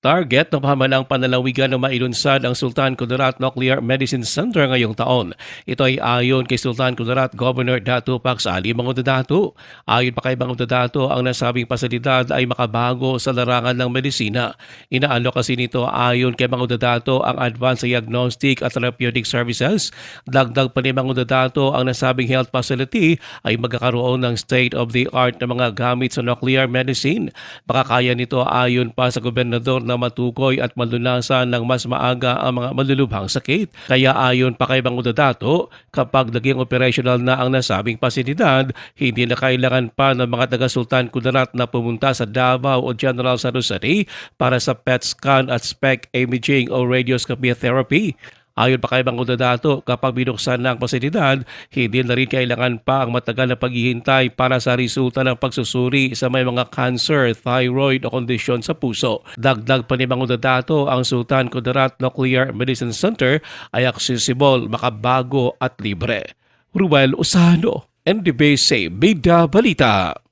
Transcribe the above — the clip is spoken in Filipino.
Target ng pamalang panalawigan na mailunsad ang Sultan Kudarat Nuclear Medicine Center ngayong taon. Ito ay ayon kay Sultan Kudarat Governor Datu Pax Ali Mangudadato. Ayon pa kay Mangudadato, ang nasabing pasilidad ay makabago sa larangan ng medisina. Inaalo kasi nito ayon kay Mangudadato ang Advanced Diagnostic at Therapeutic Services. Dagdag pa ni Mangudadato ang nasabing health facility ay magkakaroon ng state-of-the-art na mga gamit sa nuclear medicine. Makakaya nito ayon pa sa gobernador na matukoy at malunasan ng mas maaga ang mga malulubhang sakit. Kaya ayon pa kay Bangudadato, kapag naging operational na ang nasabing pasilidad, hindi na kailangan pa ng mga taga-Sultan Kudarat na pumunta sa Davao o General San Jose para sa PET scan at SPEC imaging o radioscopy therapy. Ayon pa kay Bangudadato, kapag binuksan na ang pasilidad, hindi na rin kailangan pa ang matagal na paghihintay para sa resulta ng pagsusuri sa may mga cancer, thyroid o kondisyon sa puso. Dagdag pa ni Bangudadato, ang Sultan Kudarat Nuclear Medicine Center ay accessible, makabago at libre. Ruel Usano, NDBC Bida Balita.